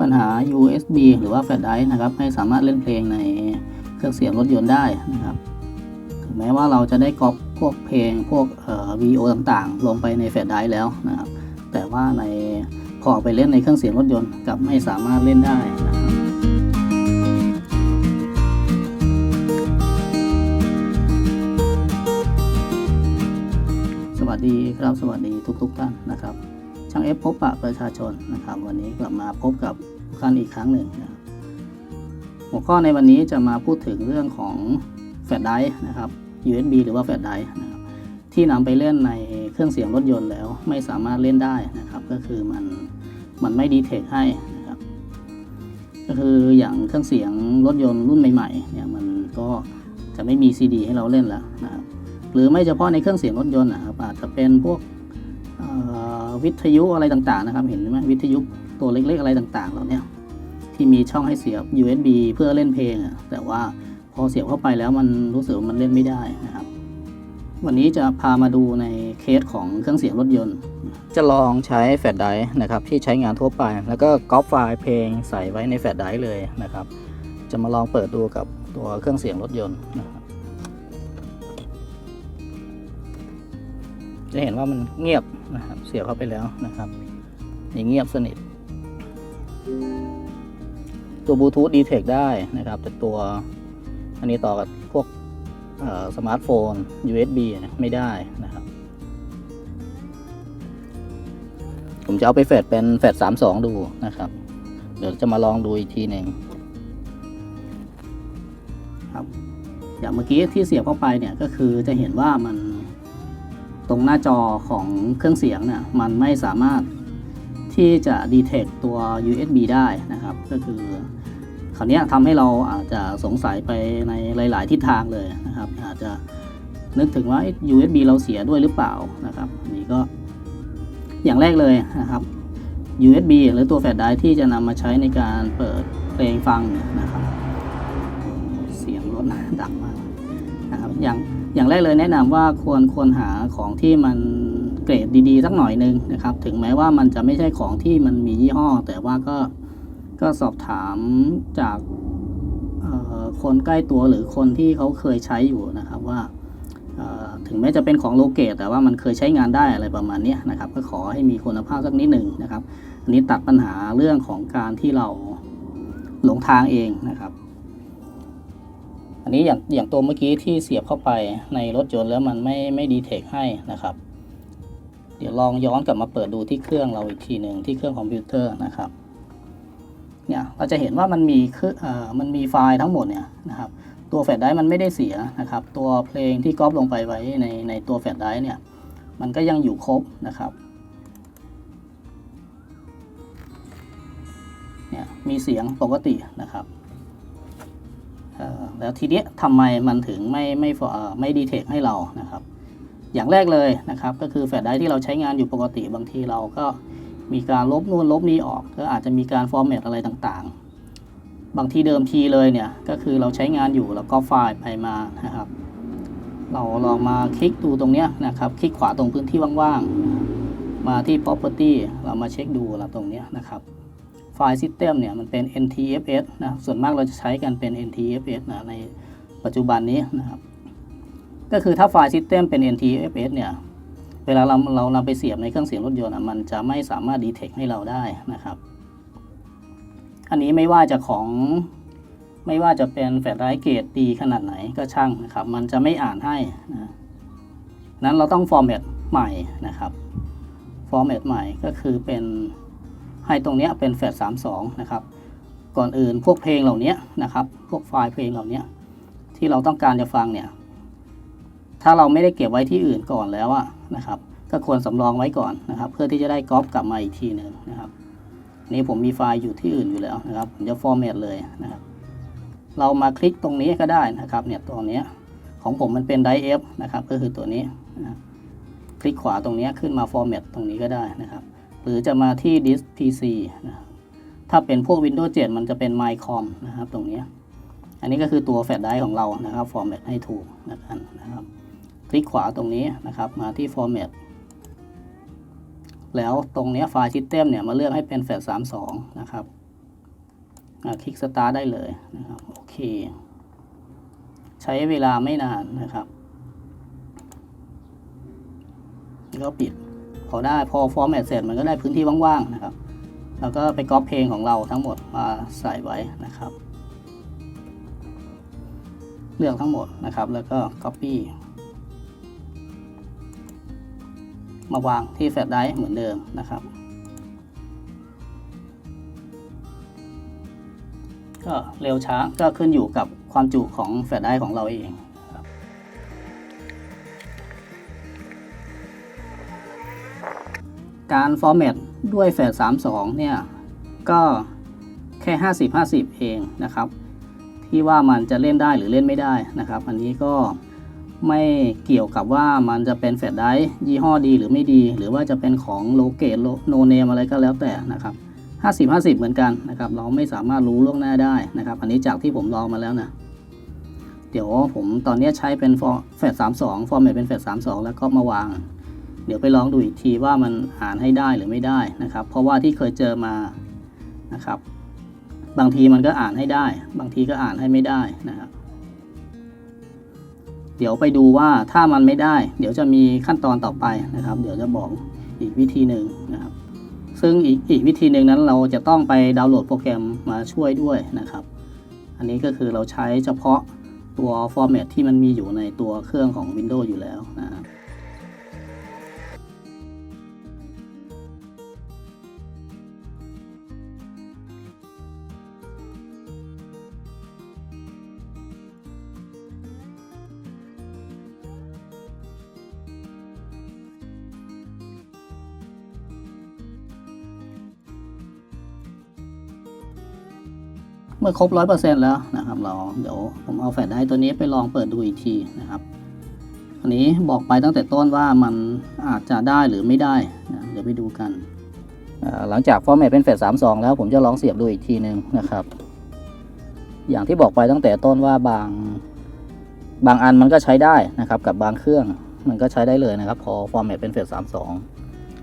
ปัญหา USB หรือว่าแฟลชไดรฟ์นะครับไม่สามารถเล่นเพลงในเครื่องเสียงรถยนต์ได้นะครับถึงแม้ว่าเราจะได้ก๊อปพวกเพลงพวกเอ่อวีโอต่างๆ ลงไปในแฟลชไดรฟ์แล้วนะครับ แต่ว่าในพอไปเล่นในเครื่องเสียงรถยนต์กลับไม่สามารถเล่นได้นะครับสวัสดีครับสวัสดีทุกๆท่านนะครับ ช่างเอฟพบปะประชาชนนะครับ วันนี้กลับมาพบกับทุกท่านอีกครั้งหนึ่งนะหัวข้อในวันนี้จะมาพูดถึงเรื่องของแฟลชไดรฟ์นะครับ USB หรือว่าแฟลชไดร์นะครับที่นำไปเล่นในเครื่องเสียงรถยนต์แล้วไม่สามารถเล่นได้นะครับ ก็คือมันมันไม่ดีเทคให้นะครับก็คืออย่างเครื่องเสียงรถยนต์รุ่นใหม่ๆเนี่ยมันก็จะไม่มี CD ให้เราเล่นแล้วนะครับหรือไม่เฉพาะในเครื่องเสียงรถยนต์นะครับอาจจะเป็นพวก วิทยุอะไรต่างๆนะครับ เห็นไหมวิทยุตัวเล็กๆอะไรต่างๆเหล่านี้ที่มีช่องให้เสียบ USB เพื่อเล่นเพลงแต่ว่าพอเสียบเข้าไปแล้วมันรู้สึกมันเล่นไม่ได้นะครับ วันนี้จะพามาดูในเคสของเครื่องเสียงรถยนต์ จะลองใช้แฟลชไดรฟ์นะครับที่ใช้งานทั่วไป แล้วก็ก๊อปไฟล์เพลงใส่ไว้ในแฟลชไดรฟ์เลยนะครับ จะมาลองเปิดดูกับตัวเครื่องเสียงรถยนต์นะ จะเห็นว่ามันเงียบนะครับ เสียบเข้าไปแล้วนะครับนี่เงียบสนิท ตัวบลูทูธดีเทคได้นะครับ แต่ตัวอันนี้ต่อกับพวกสมาร์ทโฟน USB ไม่ได้นะครับ ผมจะเอาไปแฟดเป็นแฟดสามสองดูนะครับ เดี๋ยวจะมาลองดูอีกทีหนึ่งครับ อย่างเมื่อกี้ที่เสียบเข้าไปเนี่ยก็คือจะเห็นว่ามัน ตรงหน้าจอของเครื่องเสียงเนี่ยมันไม่สามารถที่จะดีเทคตัว USB ได้นะครับ ก็คือคราวนี้ทำให้เราอาจจะสงสัยไปในหลาย ๆ ทิศทางเลยนะครับ อาจจะนึกถึงว่า USB เราเสียด้วยหรือเปล่านะครับนนี้ก็อย่างแรกเลยนะครับ USB หรือตัวแฟลชไดรฟ์ที่จะนำมาใช้ในการเปิดเพลงฟังเนี่ยนะครับ เสียงรถดังมากนะครับอย่าง อย่างแรกเลยแนะนำว่าควรควรหาของที่มันเกรดดีๆ สักหน่อยหนึงนะครับ ถึงแม้ว่ามันจะไม่ใช่ของที่มันมียี่ห้อ แต่ว่าก็ก็สอบถามจากคนใกล้ตัวหรือคนที่เขาเคยใช้อยู่นะครับว่าถึงแม้จะเป็นของโลเกตแต่ว่ามันเคยใช้งานได้อะไรประมาณนี้นะครับ ก็ขอให้มีคุณภาพสักนิดหนึ่งนะครับ อันนี้ตัดปัญหาเรื่องของการที่เราหลงทางเองนะครับ อันนี้อย่างอย่างตัวเมื่อกี้ที่เสียบเข้าไปในรถยนต์แล้วมันไม่ไม่ดีเทคให้นะครับ เดี๋ยวลองย้อนกลับมาเปิดดูที่เครื่องเราอีกทีหนึ่งที่เครื่องคอมพิวเตอร์นะครับเนี่ยเราจะเห็นว่ามันมีคือเอ่อมันมีไฟล์ทั้งหมดเนี่ยนะครับตัวแฟลชไดร์มันไม่ได้เสียนะครับ ตัวเพลงที่ก๊อปลงไปไว้ในในตัวแฟลชไดร์เนี่ยมันก็ยังอยู่ครบนะครับเนี่ยมีเสียงปกตินะครับ แล้วทีเนี้ยทำไมมันถึงไม่ไม่ไม่ดีเทคให้เรานะครับ อย่างแรกเลยนะครับ ก็คือแฟลชไดรฟ์ที่เราใช้งานอยู่ปกติบางทีเราก็มีการลบนู่นลบนี้ออก ก็อาจจะมีการฟอร์แมตอะไรต่างๆ บางทีเดิมทีเลยเนี่ย ก็คือเราใช้งานอยู่แล้วก็ไฟล์ไปมานะครับ เราลองมาคลิกดูตรงเนี้ยนะครับ คลิกขวาตรงพื้นที่ว่างๆ มาที่ property เรามาเช็คดูแล้วตรงเนี้ยนะครับ ไฟล์ System เนี่ยมันเป็น NTFS นะส่วนมากเราจะใช้กันเป็น NTFS นะในปัจจุบันนี้นะครับก็คือถ้าไฟล์ System เป็น NTFS เนี่ยเวลาเราเรานำไปเสียบในเครื่องเสียงรถยนต์อะมันจะไม่สามารถดีเทคให้เราได้นะครับ อันนี้ไม่ว่าจะของไม่ว่าจะเป็นแฟลชไดรฟ์เกรดดีขนาดไหนก็ช่างนะครับ มันจะไม่อ่านให้นะนั้นเราต้องฟอร์แมตใหม่นะครับฟอร์แมตใหม่ก็คือเป็น ให้ตรงนี้เป็นแฟลชสามสองนะครับ ก่อนอื่นพวกเพลงเหล่านี้นะครับ พวกไฟล์เพลงเหล่านี้ที่เราต้องการจะฟังเนี่ย ถ้าเราไม่ได้เก็บไว้ที่อื่นก่อนแล้วอะนะครับ ก็ควรสำรองไว้ก่อนนะครับ เพื่อที่จะได้ก๊อปกลับมาอีกทีหนึ่งนะครับ นี่ผมมีไฟล์อยู่ที่อื่นอยู่แล้วนะครับ ผมจะฟอร์แมตเลยนะครับ เรามาคลิกตรงนี้ก็ได้นะครับ เนี่ยตัวนี้ของผมมันเป็นไดเอฟนะครับ ก็คือตัวนี้นะคลิกขวาตรงนี้ขึ้นมาฟอร์แมตตรงนี้ก็ได้นะครับ หรือจะมาที่ disk PC นะถ้าเป็นพวก Windows 7 มันจะเป็น mycom นะครับตรงนี้ อันนี้ก็คือตัวแฟลชไดรฟ์ของเรานะครับ ฟอร์แมตให้ถูกนะครับนะครบคลิกขวาตรงนี้นะครับ มาที่ format แล้วตรงนี้ไฟล์ system เนี่ยมาเลือกให้เป็นแฟลช32 นะครับคลิกสตาร์ได้เลยนะครับ โอเค ใช้เวลาไม่นานนะครับ แล้วปิด พอได้พอฟอร์แมตเสร็จมันก็ได้พื้นที่ว่างๆนะครับ แล้วก็ไปก๊อปเพลงของเราทั้งหมดมาใส่ไว้นะครับ เลือกทั้งหมดนะครับ แล้วก็ Copy มาวางที่แฟลชไดรฟ์เหมือนเดิมนะครับ ก็เร็วช้าก็ขึ้นอยู่กับความจุของแฟลชไดรฟ์ของเราเอง การฟอร์แมตด้วยแฟลช32 เนี่ย ก็แค่ 50 50 เองนะครับ ที่ว่ามันจะเล่นได้หรือเล่นไม่ได้นะครับ อันนี้ก็ไม่เกี่ยวกับว่ามันจะเป็นแฟลชไดรฟ์ยี่ห้อดีหรือไม่ดี หรือว่าจะเป็นของโลเกตโนเนมอะไรก็แล้วแต่นะครับ50 50 เหมือนกันนะครับ เราไม่สามารถรู้ล่วงหน้าได้นะครับ อันนี้จากที่ผมลองมาแล้วนะ เดี๋ยวผมตอนนี้ใช้เป็นแฟลช32 ฟอร์แมตเป็นแฟลช32 แล้วก็มาวาง เดี๋ยวไปลองดูอีกทีว่ามันอ่านให้ได้หรือไม่ได้นะครับ เพราะว่าที่เคยเจอมานะครับ บางทีมันก็อ่านให้ได้ บางทีก็อ่านให้ไม่ได้นะครับ เดี๋ยวไปดูว่าถ้ามันไม่ได้ เดี๋ยวจะมีขั้นตอนต่อไปนะครับ เดี๋ยวจะบอกอีกวิธีหนึ่งนะครับ ซึ่งอีกอีกวิธีหนึ่งนั้นเราจะต้องไปดาวน์โหลดโปรแกรมมาช่วยด้วยนะครับ อันนี้ก็คือเราใช้เฉพาะตัวฟอร์แมตที่มันมีอยู่ในตัวเครื่องของ Windows อยู่แล้วนะครับ มื่อครบร้อยเปอร์เซ็นแล้วนะครับเราเดี๋ยวผมเอาแฟลชไดร์ตัวนี้ไปลองเปิดดูอีกทีนะครับ อันนี้บอกไปตั้งแต่ต้นว่ามันอาจจะได้หรือไม่ได้นะเดี๋ยวไปดูกัน หลังจากฟอร์แมตเป็นแฟลชสามสองแล้วผมจะลองเสียบดูอีกทีหนึ่งนะครับ อย่างที่บอกไปตั้งแต่ต้นว่าบางบางอันมันก็ใช้ได้นะครับ กับบางเครื่องมันก็ใช้ได้เลยนะครับ พอฟอร์แมตเป็นแฟลชสามสอง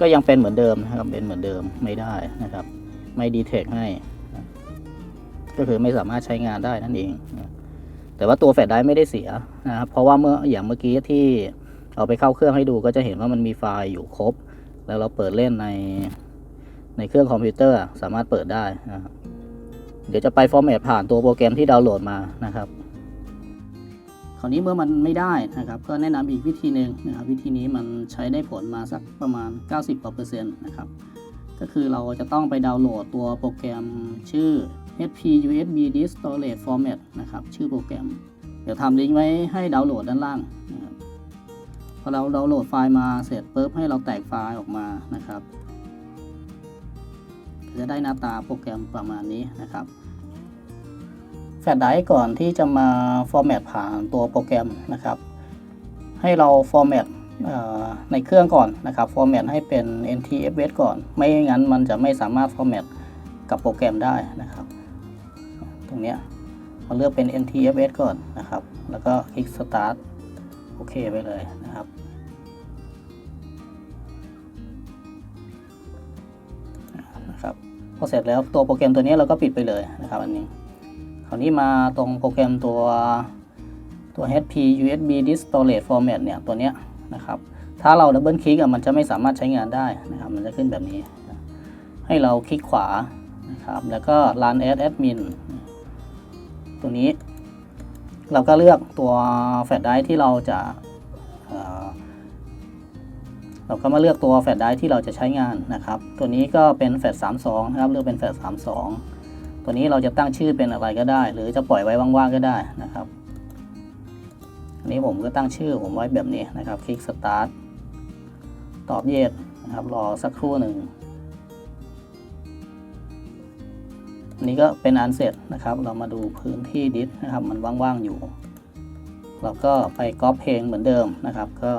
ก็ยังเป็นเหมือนเดิมนะครับเป็นเหมือนเดิมไม่ได้นะครับ ไม่ดีเทคให้ ก็คือไม่สามารถใช้งานได้นั่นเอง แต่ว่าตัวแฟลชไดรฟ์ไม่ได้เสียนะครับเพราะว่าเมื่ออย่างเมื่อกี้ที่เอาไปเข้าเครื่องให้ดูก็จะเห็นว่ามันมีไฟล์อยู่ครบ แล้วเราเปิดเล่นในในเครื่องคอมพิวเตอร์สามารถเปิดได้นะครับเดี๋ยวจะไปฟอร์แมตผ่านตัวโปรแกรมที่ดาวน์โหลดมานะครับ คราวนี้เมื่อมันไม่ได้นะครับ ก็แนะนำอีกวิธีหนึ่งนะครับ วิธีนี้มันใช้ได้ผลมาสักประมาณ 90%กว่าเปอร์เซ็นต์นะครับ ก็คือเราจะต้องไปดาวน์โหลดตัวโปรแกรมชื่อ HP USB Disk Storage Format นะครับ ชื่อโปรแกรม เดี๋ยวทำลิงก์ไว้ให้ดาวน์โหลดด้านล่างนะครับพอเราดาวน์โหลดไฟล์มาเสร็จปุ๊บให้เราแตกไฟล์ออกมานะครับ จะได้หน้าตาโปรแกรมประมาณนี้นะครับแฟลชไดรฟ์ก่อนที่จะมาฟอร์แมตผ่านตัวโปรแกรมนะครับ ให้เราฟอร์แมตในเครื่องก่อนนะครับฟอร์แมตให้เป็น NTFS ก่อน ไม่งั้นมันจะไม่สามารถฟอร์แมตกับโปรแกรมได้นะครับ ตรงเนี้ยเราเลือกเป็น NTFS ก่อนนะครับ แล้วก็คลิก Start โอเคไปเลยนะครับ นะครับ พอเสร็จแล้วตัวโปรแกรมตัวนี้เราก็ปิดไปเลยนะครับอันนี้ คราวนี้มาตรงโปรแกรมตัวตัว HP USB Disk Storage Format เนี่ยตัวเนี้ยนะครับ ถ้าเราดับเบิลคลิกอะมันจะไม่สามารถใช้งานได้นะครับ มันจะขึ้นแบบนี้ ให้เราคลิกขวานะครับ แล้วก็ Run as Admin ตัวนี้ เราก็เลือกตัวแฟลชไดรฟ์ที่เราจะเราก็มาเลือกตัวแฟลชไดรฟ์ที่เราจะใช้งานนะครับ ตัวนี้ก็เป็นแฟลช32 นะครับเลือกเป็นแฟลช32 ตัวนี้เราจะตั้งชื่อเป็นอะไรก็ได้ หรือจะปล่อยไว้ว่างๆก็ได้นะครับ อันนี้ผมก็ตั้งชื่อผมไว้แบบนี้นะครับ คลิก Start ตอบเยสนะครับ รอสักครู่หนึ่ง อันนี้ก็เป็นอันเสร็จนะครับ เรามาดูพื้นที่ดิสนะครับ มันว่างๆอยู่ เราก็ไปก๊อปเพลงเหมือนเดิมนะครับ ก็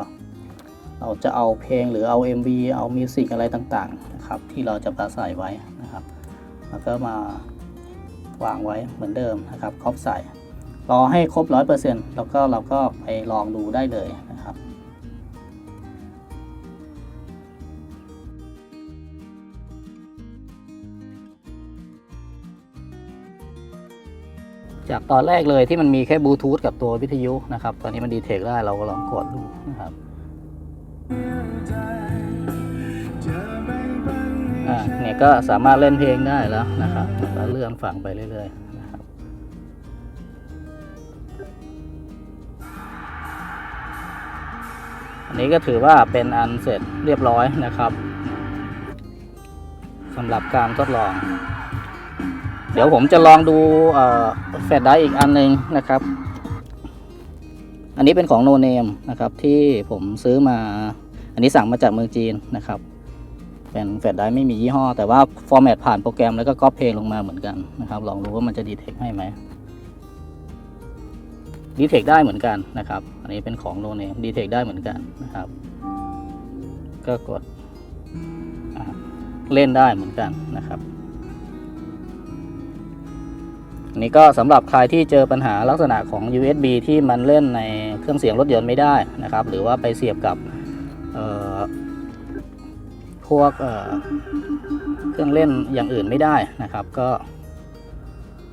เราจะเอาเพลงหรือเอา MV เอามิวสิกอะไรต่างๆนะครับ ที่เราจะมาใส่ไว้นะครับ แล้วก็มาวางไว้เหมือนเดิมนะครับครอบใส่รอให้ครบ 100%แล้วก็เราก็ไปลองดูได้เลยนะครับ จากตอนแรกเลยที่มันมีแค่บลูทูธกับตัววิทยุนะครับ ตอนนี้มันดีเทคได้เราก็ลองกดดูนะครับอ่าเนี่ยก็สามารถเล่นเพลงได้แล้วนะครับแล้วก็เลื่อนฟังไปเรื่อยๆนะครับอันนี้ก็ถือว่าเป็นอันเสร็จเรียบร้อยนะครับสำหรับการทดลอง เดี๋ยวผมจะลองดูแฟลชไดร์อีกอันหนึงนะครับ อันนี้เป็นของโนเนมนะครับที่ผมซื้อมา อันนี้สั่งมาจากเมืองจีนนะครับ เป็นแฟลชไดร์ไม่มียี่ห้อ แต่ว่าฟอร์แมตผ่านโปรแกรมแล้วก็ก๊อปเพลงลงมาเหมือนกันนะครับ ลองดูว่ามันจะดีเทคให้ไหมดีเทคได้เหมือนกันนะครับ อันนี้เป็นของโนเนมดีเทคได้เหมือนกันนะครับ ก็กดเล่นได้เหมือนกันนะครับ นนี้ก็สำหรับใครที่เจอปัญหาลักษณะของ USB ที่มันเล่นในเครื่องเสียงรถยนต์ไม่ได้นะครับ หรือว่าไปเสียบกับพวกเเครื่องเล่นอย่างอื่นไม่ได้นะครับ ก็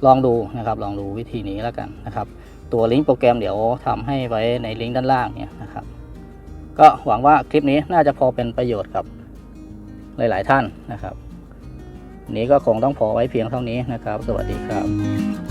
ลองดูนะครับ ลองดูวิธีนี้แล้วกันนะครับ ตัวลิงก์โปรแกรมเดี๋ยวทำให้ไว้ในลิงก์ด้านล่างเนี่ยนะครับ ก็หวังว่าคลิปนี้น่าจะพอเป็นประโยชน์กับหลาย ๆ ท่านนะครับ นี้ก็คงต้องพอไว้เพียงเท่านี้นะครับ สวัสดีครับ